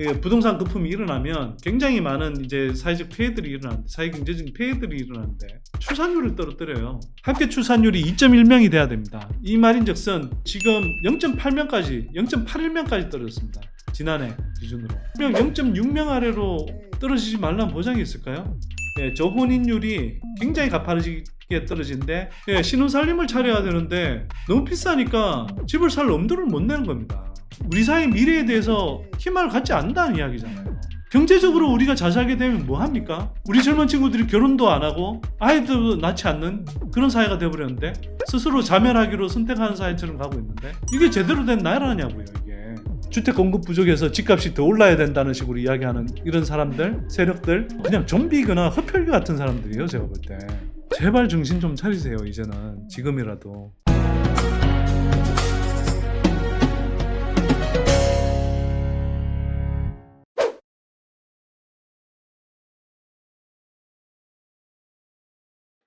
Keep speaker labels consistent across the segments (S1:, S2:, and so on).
S1: 예, 부동산 거품이 일어나면 굉장히 많은 이제 사회적 폐해들이 일어나는데 사회 경제적인 폐해들이 일어나는데 출산율을 떨어뜨려요. 합계 출산율이 2.1명이 돼야 됩니다. 이 말인즉슨 지금 0.8명까지 0.81명까지 떨어졌습니다. 지난해 기준으로 0.6명 아래로 떨어지지 말라는 보장이 있을까요? 예, 저혼인율이 굉장히 가파르게 떨어지는데 예, 신혼살림을 차려야 되는데 너무 비싸니까 집을 살 엄두를 못 내는 겁니다. 우리 사회 미래에 대해서 희망을 갖지 않는다는 이야기잖아요. 경제적으로 우리가 잘 살게 되면 뭐 합니까? 우리 젊은 친구들이 결혼도 안 하고 아이도 낳지 않는 그런 사회가 돼버렸는데 스스로 자멸하기로 선택하는 사회처럼 가고 있는데 이게 제대로 된 나라냐고요 이게 주택 공급 부족해서 집값이 더 올라야 된다는 식으로 이야기하는 이런 사람들 세력들 그냥 좀비거나 흡혈귀 같은 사람들이에요 제가 볼 때 제발 정신 좀 차리세요 이제는 지금이라도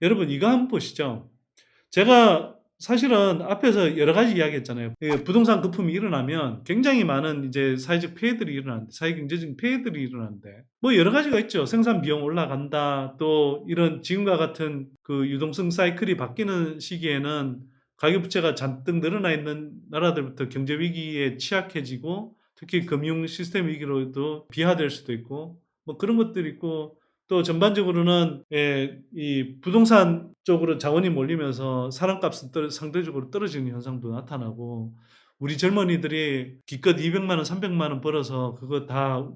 S1: 여러분 이거 한번 보시죠. 제가 사실은 앞에서 여러 가지 이야기 했잖아요. 예, 부동산 거품이 일어나면 굉장히 많은 이제 사회적 폐해들이 일어나는데 사회 경제적인 폐해들이 일어나는데 뭐 여러 가지가 있죠. 생산 비용 올라간다. 또 이런 지금과 같은 그 유동성 사이클이 바뀌는 시기에는 가계 부채가 잔뜩 늘어나 있는 나라들부터 경제 위기에 취약해지고 특히 금융 시스템 위기로도 비화될 수도 있고 뭐 그런 것들이 있고 또 전반적으로는 예, 이 부동산 쪽으로 자원이 몰리면서 사람값은 떨어- 상대적으로 떨어지는 현상도 나타나고 우리 젊은이들이 기껏 200만 원, 300만 원 벌어서 그거 다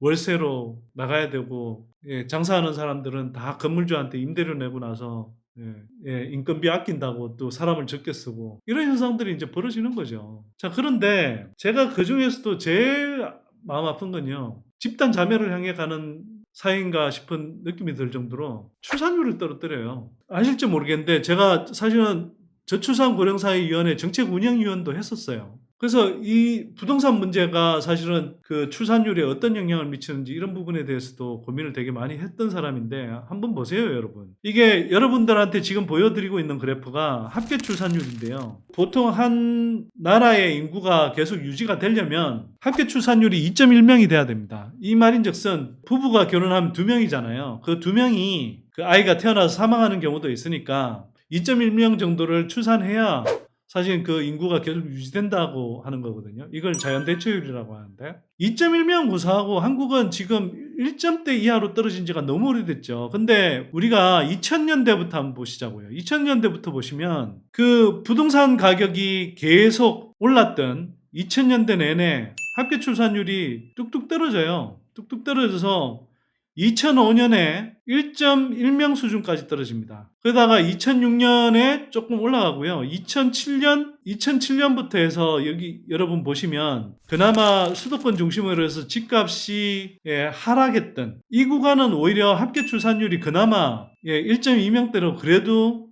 S1: 월세로 나가야 되고 예, 장사하는 사람들은 다 건물주한테 임대료 내고 나서 예, 예, 인건비 아낀다고 또 사람을 적게 쓰고 이런 현상들이 이제 벌어지는 거죠. 자 그런데 제가 그 중에서도 제일 마음 아픈 건요 집단 자멸을 향해 가는 사회인가 싶은 느낌이 들 정도로 출산율을 떨어뜨려요. 아실지 모르겠는데 제가 사실은 저출산 고령사회위원회 정책운영위원도 했었어요. 그래서 이 부동산 문제가 사실은 그 출산율에 어떤 영향을 미치는지 이런 부분에 대해서도 고민을 되게 많이 했던 사람인데 한번 보세요, 여러분. 이게 여러분들한테 지금 보여드리고 있는 그래프가 합계 출산율인데요. 보통 한 나라의 인구가 계속 유지가 되려면 합계 출산율이 2.1명이 돼야 됩니다. 이 말인즉슨 부부가 결혼하면 두 명이잖아요. 그두 명이 그 아이가 태어나서 사망하는 경우도 있으니까 2.1명 정도를 출산해야 사실 그 인구가 계속 유지된다고 하는 거거든요. 이걸 자연 대체율이라고 하는데 2.1명 구사하고 한국은 지금 1점대 이하로 떨어진 지가 너무 오래됐죠. 근데 우리가 2000년대부터 한번 보시자고요. 2000년대부터 보시면 그 부동산 가격이 계속 올랐던 2000년대 내내 합계 출산율이 뚝뚝 떨어져요. 뚝뚝 떨어져서 2005년에 1.1명 수준까지 떨어집니다. 그러다가 2006년에 조금 올라가고요. 2007년, 2007년부터 해서 여기 여러분 보시면 그나마 수도권 중심으로 해서 집값이 예, 하락했던 이 구간은 오히려 합계 출산율이 그나마 예, 1.2명대로 그래도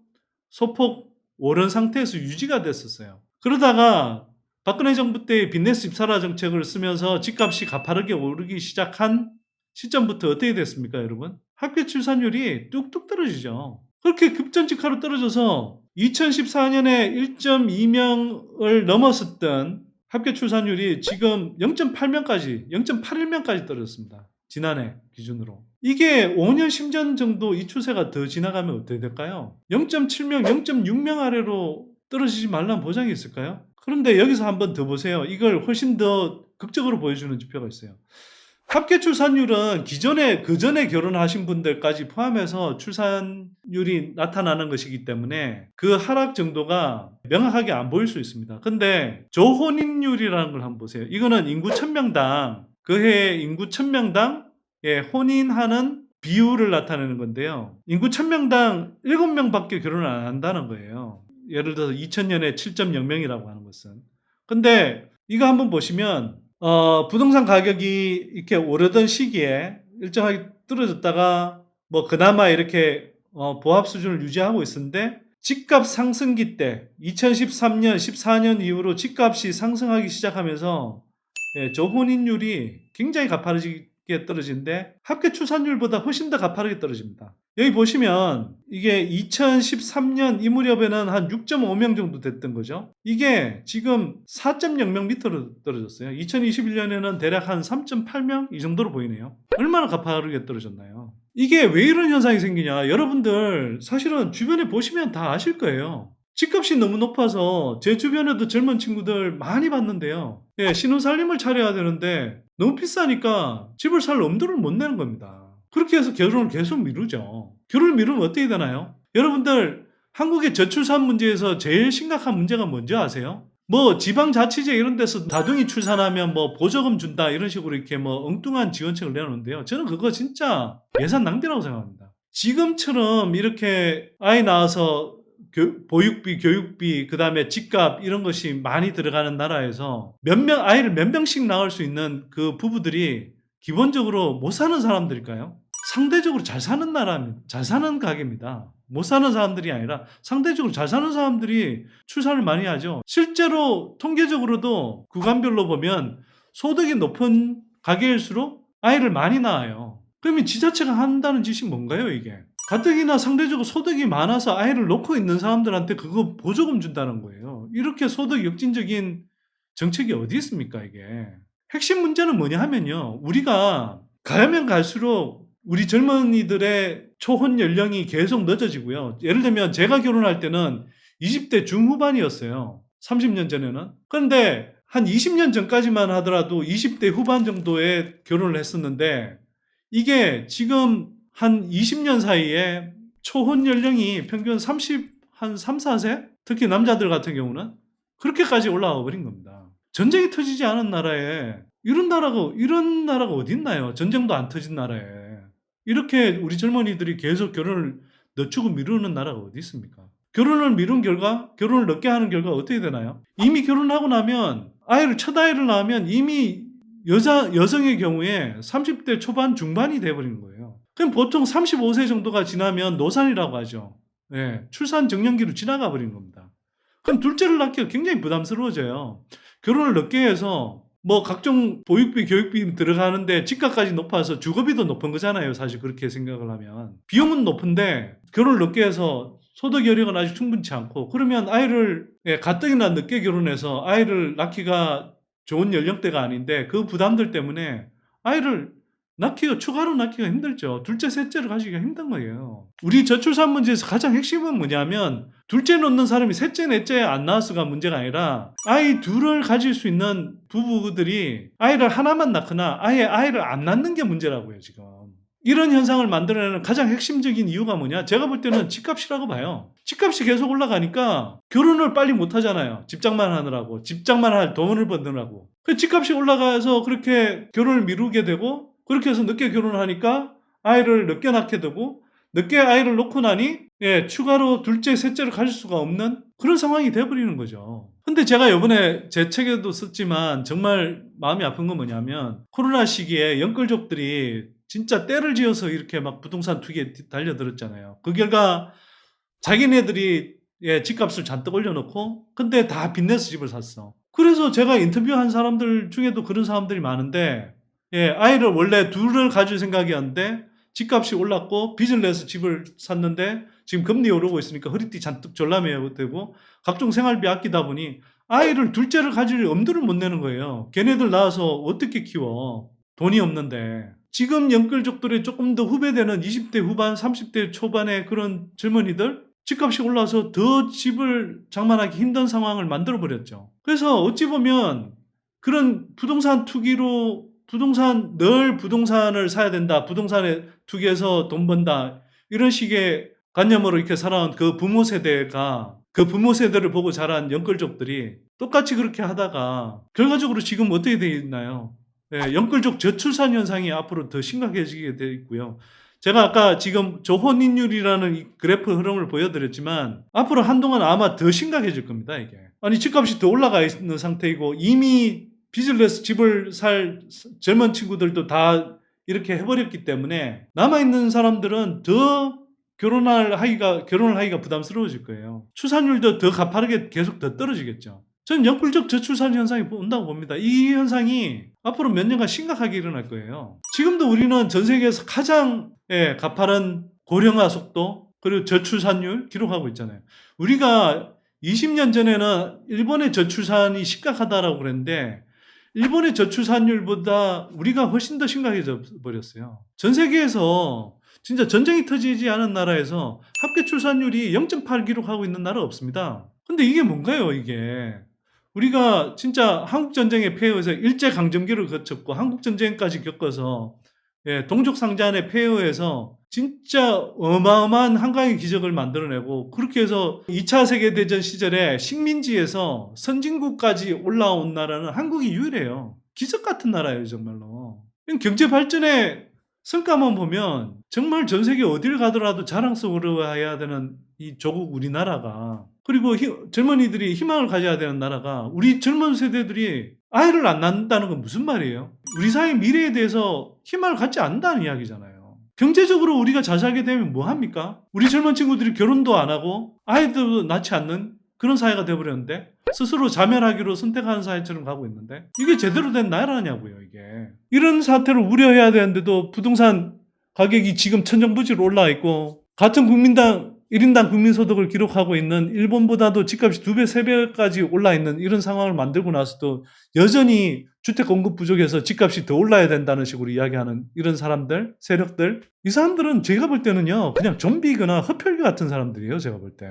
S1: 소폭 오른 상태에서 유지가 됐었어요. 그러다가 박근혜 정부 때 빚내스 집사라 정책을 쓰면서 집값이 가파르게 오르기 시작한 시점부터 어떻게 됐습니까, 여러분? 합계 출산율이 뚝뚝 떨어지죠. 그렇게 급전직하로 떨어져서 2014년에 1.2명을 넘었었던 합계 출산율이 지금 0.8명까지, 0.81명까지 떨어졌습니다. 지난해 기준으로. 이게 5년, 10년 정도 이 추세가 더 지나가면 어떻게 될까요? 0.7명, 0.6명 아래로 떨어지지 말라는 보장이 있을까요? 그런데 여기서 한번 더 보세요. 이걸 훨씬 더 극적으로 보여주는 지표가 있어요. 합계 출산율은 기존에 그 전에 결혼하신 분들까지 포함해서 출산율이 나타나는 것이기 때문에 그 하락 정도가 명확하게 안 보일 수 있습니다. 근데 조혼인율이라는 걸 한번 보세요. 이거는 인구 1000명당 그해 인구 1000명당 예, 혼인하는 비율을 나타내는 건데요. 인구 1000명당 7명밖에 결혼을 안 한다는 거예요. 예를 들어서 2000년에 7.0명이라고 하는 것은. 근데 이거 한번 보시면 어, 부동산 가격이 이렇게 오르던 시기에 일정하게 떨어졌다가 뭐 그나마 이렇게 어, 보합 수준을 유지하고 있었는데 집값 상승기 때 2013년, 14년 이후로 집값이 상승하기 시작하면서 예, 저혼인율이 굉장히 가파르게 떨어지는데 합계 출산율보다 훨씬 더 가파르게 떨어집니다. 여기 보시면 이게 2013년 이 무렵에는 한 6.5명 정도 됐던 거죠. 이게 지금 4.0명 밑으로 떨어졌어요. 2021년에는 대략 한 3.8명 이 정도로 보이네요. 얼마나 가파르게 떨어졌나요? 이게 왜 이런 현상이 생기냐? 여러분들 사실은 주변에 보시면 다 아실 거예요. 집값이 너무 높아서 제 주변에도 젊은 친구들 많이 봤는데요. 예, 신혼 살림을 차려야 되는데 너무 비싸니까 집을 살 엄두를 못 내는 겁니다. 그렇게 해서 결혼을 계속 미루죠. 결혼을 미루면 어떻게 되나요? 여러분들 한국의 저출산 문제에서 제일 심각한 문제가 뭔지 아세요? 뭐 지방자치제 이런 데서 다둥이 출산하면 뭐 보조금 준다 이런 식으로 이렇게 뭐 엉뚱한 지원책을 내놓는데요. 저는 그거 진짜 예산 낭비라고 생각합니다. 지금처럼 이렇게 아이 낳아서 교- 보육비, 교육비, 그 다음에 집값 이런 것이 많이 들어가는 나라에서 몇 명, 아이를 몇 명씩 낳을 수 있는 그 부부들이 기본적으로 못 사는 사람들일까요? 상대적으로 잘 사는 나라입니다. 잘 사는 가게입니다. 못 사는 사람들이 아니라 상대적으로 잘 사는 사람들이 출산을 많이 하죠. 실제로 통계적으로도 구간별로 보면 소득이 높은 가게일수록 아이를 많이 낳아요. 그러면 지자체가 한다는 짓이 뭔가요, 이게? 가뜩이나 상대적으로 소득이 많아서 아이를 놓고 있는 사람들한테 그거 보조금 준다는 거예요. 이렇게 소득 역진적인 정책이 어디 있습니까, 이게? 핵심 문제는 뭐냐 하면요. 우리가 가면 갈수록 우리 젊은이들의 초혼 연령이 계속 늦어지고요. 예를 들면 제가 결혼할 때는 20대 중후반이었어요. 30년 전에는. 그런데 한 20년 전까지만 하더라도 20대 후반 정도에 결혼을 했었는데 이게 지금 한 20년 사이에 초혼 연령이 평균 30, 한 3, 4세? 특히 남자들 같은 경우는 그렇게까지 올라와 버린 겁니다. 전쟁이 터지지 않은 나라에 이런 나라가 이런 나라가 어디 있나요? 전쟁도 안 터진 나라에 이렇게 우리 젊은이들이 계속 결혼을 늦추고 미루는 나라가 어디 있습니까? 결혼을 미룬 결과 결혼을 늦게 하는 결과 어떻게 되나요? 이미 결혼하고 나면 아이를 첫 아이를 낳으면 이미 여자 여성의 경우에 30대 초반 중반이 돼 버리는 거예요. 그럼 보통 35세 정도가 지나면 노산이라고 하죠. 예, 출산 정년기로 지나가 버린 겁니다. 그럼 둘째를 낳기가 굉장히 부담스러워져요. 결혼을 늦게 해서 뭐 각종 보육비, 교육비 들어가는데 집값까지 높아서 주거비도 높은 거잖아요. 사실 그렇게 생각을 하면 비용은 높은데 결혼을 늦게 해서 소득 여력은 아직 충분치 않고 그러면 아이를 예, 가뜩이나 늦게 결혼해서 아이를 낳기가 좋은 연령대가 아닌데 그 부담들 때문에 아이를 낳기가 추가로 낳기가 힘들죠. 둘째, 셋째를 가지기가 힘든 거예요. 우리 저출산 문제에서 가장 핵심은 뭐냐면 둘째 놓는 사람이 셋째, 넷째 안 낳았어가 문제가 아니라 아이 둘을 가질 수 있는 부부들이 아이를 하나만 낳거나 아예 아이를 안 낳는 게 문제라고요, 지금. 이런 현상을 만들어내는 가장 핵심적인 이유가 뭐냐? 제가 볼 때는 집값이라고 봐요. 집값이 계속 올라가니까 결혼을 빨리 못 하잖아요. 집장만 하느라고. 집장만 할 돈을 버느라고. 그 집값이 올라가서 그렇게 결혼을 미루게 되고 그렇게 해서 늦게 결혼을 하니까 아이를 늦게 낳게 되고 늦게 아이를 놓고 나니 예, 추가로 둘째, 셋째를 가질 수가 없는 그런 상황이 돼버리는 거죠. 근데 제가 이번에 제 책에도 썼지만 정말 마음이 아픈 건 뭐냐면 코로나 시기에 영끌족들이 진짜 때를 지어서 이렇게 막 부동산 투기에 달려들었잖아요. 그 결과 자기네들이 예, 집값을 잔뜩 올려놓고 근데 다 빚내서 집을 샀어. 그래서 제가 인터뷰한 사람들 중에도 그런 사람들이 많은데 예, 아이를 원래 둘을 가질 생각이었는데 집값이 올랐고 빚을 내서 집을 샀는데 지금 금리 오르고 있으니까 허리띠 잔뜩 졸라매야 되고 각종 생활비 아끼다 보니 아이를 둘째를 가질 엄두를 못 내는 거예요. 걔네들 낳아서 어떻게 키워? 돈이 없는데. 지금 영끌족들의 조금 더 후배되는 20대 후반, 30대 초반의 그런 젊은이들 집값이 올라서 더 집을 장만하기 힘든 상황을 만들어 버렸죠. 그래서 어찌 보면 그런 부동산 투기로 부동산 늘 부동산을 사야 된다. 부동산에 투기해서 돈 번다. 이런 식의 관념으로 이렇게 살아온 그 부모 세대가 그 부모 세대를 보고 자란 영끌족들이 똑같이 그렇게 하다가 결과적으로 지금 어떻게 되어 있나요? 예, 영끌족 저출산 현상이 앞으로 더 심각해지게 되어 있고요. 제가 아까 지금 조혼인율이라는 이 그래프 흐름을 보여드렸지만 앞으로 한동안 아마 더 심각해질 겁니다. 이게 아니 집값이 더 올라가 있는 상태이고 이미 빚을 내서 집을 살 젊은 친구들도 다 이렇게 해버렸기 때문에 남아있는 사람들은 더 결혼할 하기가, 결혼을 하기가 부담스러워질 거예요. 출산율도 더 가파르게 계속 더 떨어지겠죠. 저는 영끌적 저출산 현상이 온다고 봅니다. 이 현상이 앞으로 몇 년간 심각하게 일어날 거예요. 지금도 우리는 전 세계에서 가장 예, 가파른 고령화 속도 그리고 저출산율 기록하고 있잖아요. 우리가 20년 전에는 일본의 저출산이 심각하다라고 그랬는데 일본의 저출산율보다 우리가 훨씬 더 심각해져 버렸어요. 전 세계에서 진짜 전쟁이 터지지 않은 나라에서 합계 출산율이 0.8 기록하고 있는 나라 없습니다. 근데 이게 뭔가요, 이게? 우리가 진짜 한국 전쟁의 폐허에서 일제 강점기를 거쳤고 한국 전쟁까지 겪어서 예, 동족 상잔의 폐허에서 진짜 어마어마한 한강의 기적을 만들어내고 그렇게 해서 2차 세계대전 시절에 식민지에서 선진국까지 올라온 나라는 한국이 유일해요. 기적 같은 나라예요, 정말로. 경제 발전의 성과만 보면 정말 전 세계 어딜 가더라도 자랑스러워 해야 되는 이 조국 우리나라가 그리고 희- 젊은이들이 희망을 가져야 되는 나라가 우리 젊은 세대들이 아이를 안 낳는다는 건 무슨 말이에요? 우리 사회 미래에 대해서 희망을 갖지 않는다는 이야기잖아요. 경제적으로 우리가 잘 살게 되면 뭐 합니까? 우리 젊은 친구들이 결혼도 안 하고 아이도 낳지 않는 그런 사회가 돼버렸는데 스스로 자멸하기로 선택하는 사회처럼 가고 있는데 이게 제대로 된 나라냐고요 이게 이런 사태를 우려해야 되는데도 부동산 가격이 지금 천정부지로 올라 있고 같은 국민당 1인당 국민소득을 기록하고 있는 일본보다도 집값이 두 배, 세 배까지 올라 있는 이런 상황을 만들고 나서도 여전히 주택 공급 부족해서 집값이 더 올라야 된다는 식으로 이야기하는 이런 사람들, 세력들. 이 사람들은 제가 볼 때는요, 그냥 좀비거나 흡혈귀 같은 사람들이에요, 제가 볼 때.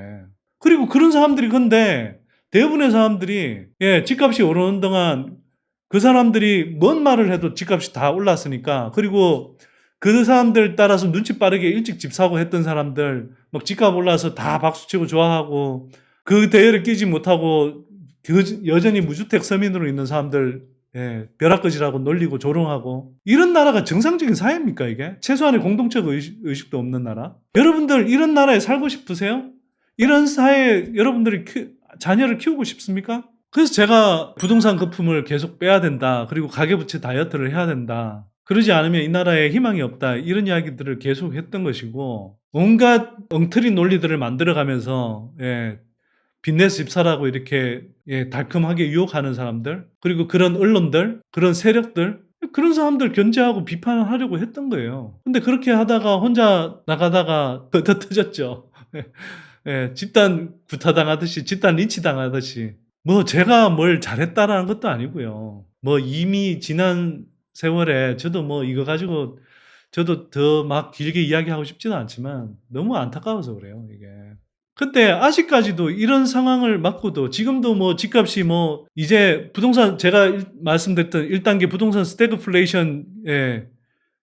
S1: 그리고 그런 사람들이 근데 대부분의 사람들이 예, 집값이 오르는 동안 그 사람들이 뭔 말을 해도 집값이 다 올랐으니까 그리고 그 사람들 따라서 눈치 빠르게 일찍 집 사고 했던 사람들 막 집값 올라서 다 박수치고 좋아하고 그 대열에 끼지 못하고 그 여전히 무주택 서민으로 있는 사람들 예, 벼락거지라고 놀리고 조롱하고 이런 나라가 정상적인 사회입니까 이게? 최소한의 공동체 의식, 의식 도 없는 나라? 여러분들 이런 나라에 살고 싶으세요? 이런 사회에 여러분들이 키- 자녀를 키우고 싶습니까? 그래서 제가 부동산 거품을 계속 빼야 된다. 그리고 가계부채 다이어트를 해야 된다. 그러지 않으면 이 나라에 희망이 없다. 이런 이야기들을 계속 했던 것이고, 온갖 엉터리 논리들을 만들어가면서, 예, 빚내서 집 사라고 이렇게, 예, 달콤하게 유혹하는 사람들, 그리고 그런 언론들, 그런 세력들, 그런 사람들 견제하고 비판을 하려고 했던 거예요. 근데 그렇게 하다가 혼자 나가다가 더 터졌죠. 예, 집단 구타당하듯이, 집단 리치당하듯이. 뭐 제가 뭘 잘했다라는 것도 아니고요. 뭐 이미 지난 세월에 저도 뭐 이거 가지고 저도 더 막 길게 이야기하고 싶지는 않지만 너무 안타까워서 그래요, 이게. 근데 아직까지도 이런 상황을 맞고도 지금도 뭐 집값이 뭐 이제 부동산 제가 일- 말씀드렸던 1단계 부동산 스태그플레이션의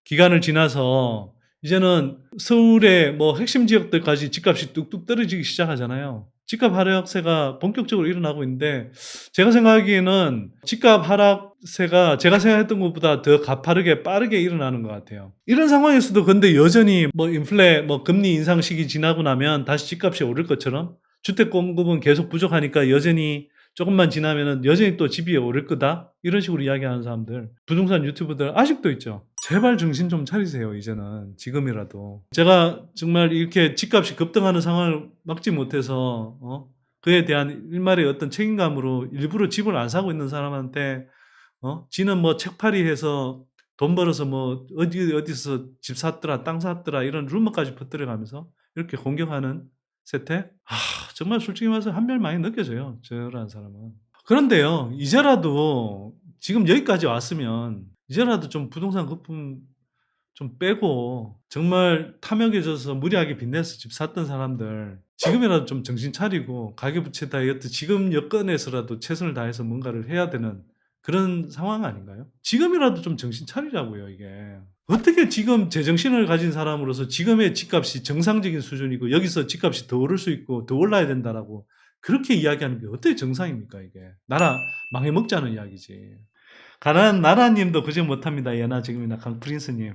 S1: 기간을 지나서 이제는 서울의 뭐 핵심 지역들까지 집값이 뚝뚝 떨어지기 시작하잖아요. 집값 하락세가 본격적으로 일어나고 있는데 제가 생각하기에는 집값 하락세가 제가 생각했던 것보다 더 가파르게 빠르게 일어나는 것 같아요. 이런 상황에서도 근데 여전히 뭐 인플레 뭐 금리 인상 시기 지나고 나면 다시 집값이 오를 것처럼 주택 공급은 계속 부족하니까 여전히 조금만 지나면은 여전히 또 집이 오를 거다 이런 식으로 이야기하는 사람들 부동산 유튜버들 아직도 있죠. 제발 정신 좀 차리세요 이제는 지금이라도 제가 정말 이렇게 집값이 급등하는 상황을 막지 못해서 어? 그에 대한 일말의 어떤 책임감으로 일부러 집을 안 사고 있는 사람한테 어? 지는 뭐 책팔이 해서 돈 벌어서 뭐 어디 어디서 집 샀더라 땅 샀더라 이런 루머까지 퍼뜨려 가면서 이렇게 공격하는 세태 아 정말 솔직히 말해서 한별 많이 느껴져요 저라는 사람은 그런데요 이제라도 지금 여기까지 왔으면 이제라도 좀 부동산 거품 좀 빼고 정말 탐욕에 져서 무리하게 빚내서 집 샀던 사람들 지금이라도 좀 정신 차리고 가계부채 다이어트 지금 여건에서라도 최선을 다해서 뭔가를 해야 되는 그런 상황 아닌가요? 지금이라도 좀 정신 차리자고요 이게. 어떻게 지금 제정신을 가진 사람으로서 지금의 집값이 정상적인 수준이고 여기서 집값이 더 오를 수 있고 더 올라야 된다라고 그렇게 이야기하는 게 어떻게 정상입니까 이게? 나라 망해먹자는 이야기지 가난한 나라님도 그저 못합니다. 예나 지금이나 강 프린스님.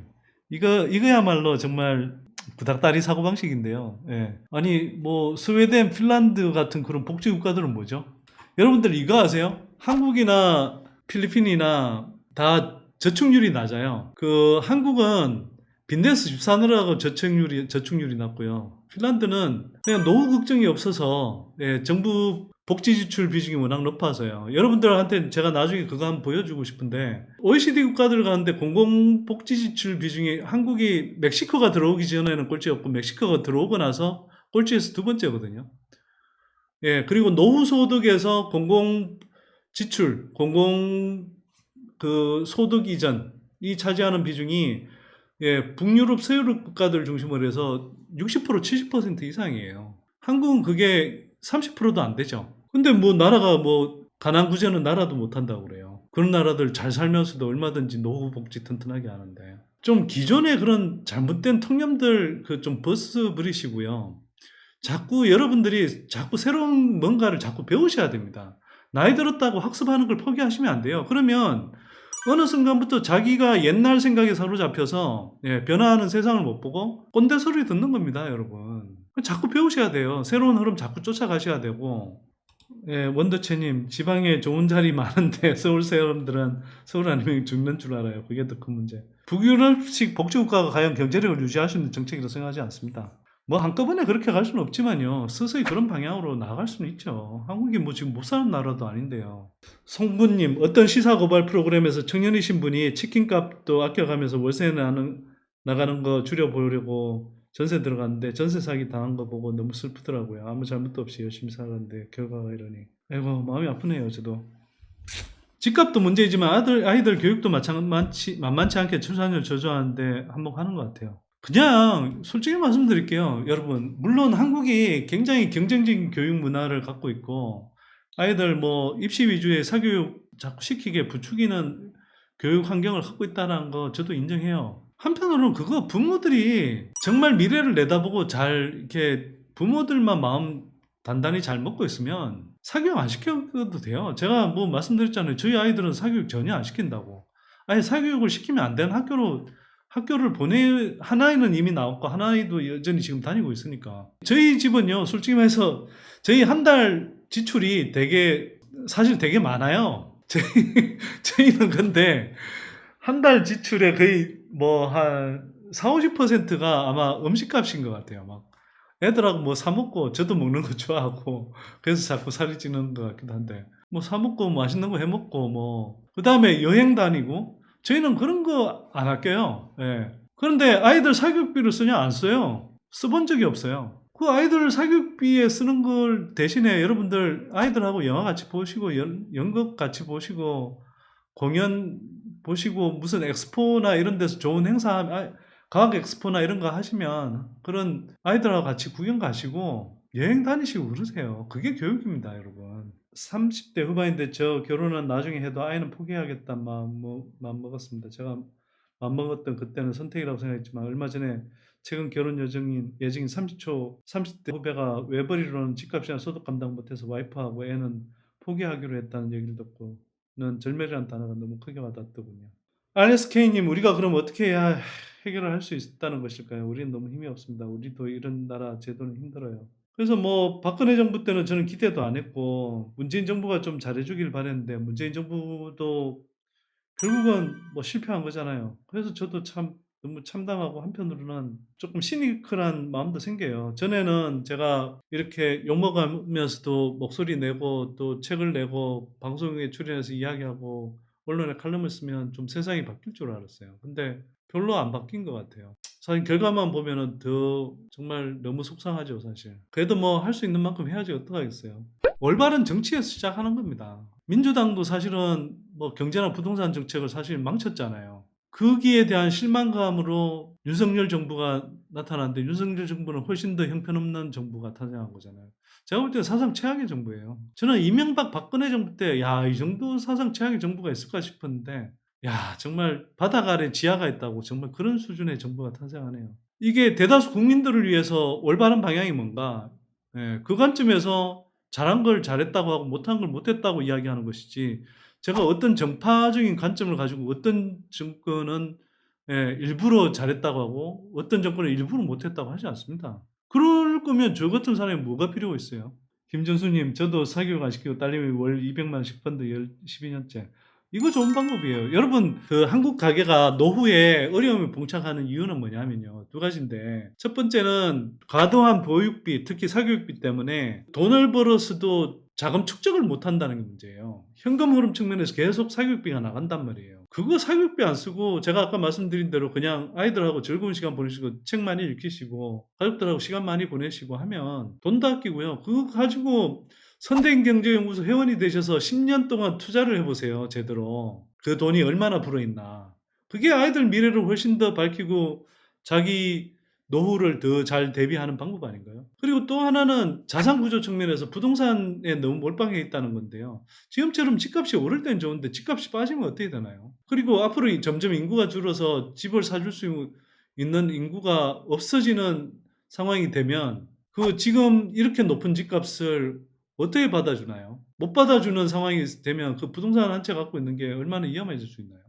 S1: 이거 이거야말로 정말 구닥다리 사고 방식인데요. 예. 아니 뭐 스웨덴, 핀란드 같은 그런 복지 국가들은 뭐죠? 여러분들 이거 아세요? 한국이나 필리핀이나 다 저축률이 낮아요. 그 한국은 빚내서 집 사느라고 저축률이 저축률이 낮고요. 핀란드는 그냥 노후 걱정이 없어서 예, 정부 복지 지출 비중이 워낙 높아서요. 여러분들한테 제가 나중에 그거 한번 보여주고 싶은데 OECD 국가들 가운데 공공 복지 지출 비중이 한국이 멕시코가 들어오기 전에는 꼴찌였고 멕시코가 들어오고 나서 꼴찌에서 두 번째거든요. 예, 그리고 노후 소득에서 공공 지출, 공공 그 소득 이전이 차지하는 비중이 예, 북유럽, 서유럽 국가들 중심으로 해서 60% 70% 이상이에요. 한국은 그게 30%도 안 되죠. 근데 뭐 나라가 뭐 가난 구제는 나라도 못 한다고 그래요. 그런 나라들 잘 살면서도 얼마든지 노후 복지 튼튼하게 하는데 좀 기존의 그런 잘못된 통념들 그 좀 버스 버리시고요. 자꾸 여러분들이 자꾸 새로운 뭔가를 자꾸 배우셔야 됩니다. 나이 들었다고 학습하는 걸 포기하시면 안 돼요. 그러면 어느 순간부터 자기가 옛날 생각에 사로잡혀서 예, 변화하는 세상을 못 보고 꼰대 소리 듣는 겁니다, 여러분. 자꾸 배우셔야 돼요. 새로운 흐름 자꾸 쫓아가셔야 되고. 예, 원더채님, 지방에 좋은 자리 많은데 서울 사람들은 서울 아니면 죽는 줄 알아요. 그게 더 큰 문제. 북유럽식 복지국가가 과연 경제력을 유지할 수 있는 정책이라고 생각하지 않습니다. 뭐 한꺼번에 그렇게 갈 수는 없지만요. 서서히 그런 방향으로 나아갈 수는 있죠. 한국이 뭐 지금 못 사는 나라도 아닌데요. 송부님, 어떤 시사 고발 프로그램에서 청년이신 분이 치킨값도 아껴가면서 월세 나는, 나가는 거 줄여보려고 전세 들어갔는데 전세 사기 당한 거 보고 너무 슬프더라고요. 아무 잘못도 없이 열심히 살았는데 결과가 이러니. 아이고, 마음이 아프네요, 저도. 집값도 문제이지만 아들, 아이들 교육도 마찬가지, 만만치 않게 출산율 저조하는데 한몫하는 것 같아요. 그냥 솔직히 말씀드릴게요. 여러분, 물론 한국이 굉장히 경쟁적인 교육 문화를 갖고 있고 아이들 뭐 입시 위주의 사교육 자꾸 시키게 부추기는 교육 환경을 갖고 있다는 거 저도 인정해요. 한편으로는 그거 부모들이 정말 미래를 내다보고 잘 이렇게 부모들만 마음 단단히 잘 먹고 있으면 사교육 안 시켜도 돼요. 제가 뭐 말씀드렸잖아요. 저희 아이들은 사교육 전혀 안 시킨다고. 아니 사교육을 시키면 안 되는 학교로 학교를 보내 하나이는 이미 나왔고 하나이도 여전히 지금 다니고 있으니까 저희 집은요 솔직히 말해서 저희 한 달 지출이 되게 사실 되게 많아요 저희 저희는 근데 한 달 지출의 거의 뭐 한 4, 50%가 아마 음식값인 것 같아요 막 애들하고 뭐 사 먹고 저도 먹는 거 좋아하고 그래서 자꾸 살이 찌는 것 같기도 한데 뭐 사 먹고 맛있는 거 해 먹고 뭐 그 다음에 여행 다니고 저희는 그런 거안 아껴요. 예. 그런데 아이들 사교육비를 쓰냐? 안 써요. 써본 적이 없어요. 그 아이들 사교육비에 쓰는 걸 대신에 여러분들 아이들하고 영화 같이 보시고 연, 연극 같이 보시고 공연 보시고 무슨 엑스포나 이런 데서 좋은 행사 아, 과학 엑스포나 이런 거 하시면 그런 아이들하고 같이 구경 가시고 여행 다니시고 그러세요. 그게 교육입니다, 여러분. 30대 후반인데 저 결혼은 나중에 해도 아이는 포기하겠다 마음, 먹- 마음 먹었습니다. 제가 마음 먹었던 그때는 선택이라고 생각했지만 얼마 전에 최근 결혼 예정인 예정인 30초 30대 후배가 외벌이로는 집값이나 소득 감당 못해서 와이프하고 애는 포기하기로 했다는 얘기를 듣고 는 절멸이라는 단어가 너무 크게 와닿더군요. RSK님 우리가 그럼 어떻게 해야 해결을 할 수 있다는 것일까요? 우리는 너무 힘이 없습니다. 우리도 이런 나라 제도는 힘들어요. 그래서 뭐 박근혜 정부 때는 저는 기대도 안 했고 문재인 정부가 좀 잘해주길 바랬는데 문재인 정부도 결국은 뭐 실패한 거잖아요. 그래서 저도 참 너무 참담하고 한편으로는 조금 시니컬한 마음도 생겨요. 전에는 제가 이렇게 욕먹으면서도 목소리 내고 또 책을 내고 방송에 출연해서 이야기하고 언론에 칼럼을 쓰면 좀 세상이 바뀔 줄 알았어요. 근데 별로 안 바뀐 것 같아요. 사실 결과만 보면은 더 정말 너무 속상하죠, 사실. 그래도 뭐 할 수 있는 만큼 해야지 어떡하겠어요. 올바른 정치에서 시작하는 겁니다. 민주당도 사실은 뭐 경제나 부동산 정책을 사실 망쳤잖아요. 거기에 대한 실망감으로 윤석열 정부가 나타났는데 윤석열 정부는 훨씬 더 형편없는 정부가 탄생한 거잖아요. 제가 볼 때는 사상 최악의 정부예요. 저는 이명박 박근혜 정부 때, 야, 이 정도 사상 최악의 정부가 있을까 싶었는데, 야, 정말 바닥 아래 지하가 있다고 정말 그런 수준의 정부가 탄생하네요. 이게 대다수 국민들을 위해서 올바른 방향이 뭔가, 예, 그 관점에서 잘한 걸 잘했다고 하고 못한 걸 못했다고 이야기하는 것이지, 제가 어떤 정파적인 관점을 가지고 어떤 정권은 예, 일부러 잘했다고 하고 어떤 정권은 일부러 못했다고 하지 않습니다. 그럴 거면 저 같은 사람이 뭐가 필요가 있어요? 김정수님, 저도 사교육 안 시키고 딸님이 월 200만 원씩 펀드 12년째. 이거 좋은 방법이에요. 여러분, 그 한국 가게가 노후에 어려움에 봉착하는 이유는 뭐냐면요. 두 가지인데. 첫 번째는 과도한 보육비, 특히 사교육비 때문에 돈을 벌었어도 자금 축적을 못 한다는 게 문제예요. 현금 흐름 측면에서 계속 사교육비가 나간단 말이에요. 그거 사교육비 안 쓰고 제가 아까 말씀드린 대로 그냥 아이들하고 즐거운 시간 보내시고 책 많이 읽히시고 가족들하고 시간 많이 보내시고 하면 돈도 아끼고요. 그거 가지고 선대인경제연구소 회원이 되셔서 10년 동안 투자를 해보세요. 제대로. 그 돈이 얼마나 불어있나. 그게 아이들 미래를 훨씬 더 밝히고 자기 노후를 더 잘 대비하는 방법 아닌가요? 그리고 또 하나는 자산 구조 측면에서 부동산에 너무 몰빵해 있다는 건데요. 지금처럼 집값이 오를 땐 좋은데 집값이 빠지면 어떻게 되나요? 그리고 앞으로 이- 점점 인구가 줄어서 집을 사줄 수 있는 인구가 없어지는 상황이 되면 그 지금 이렇게 높은 집값을 어떻게 받아주나요? 못 받아주는 상황이 되면 그 부동산 한 채 갖고 있는 게 얼마나 위험해질 수 있나요?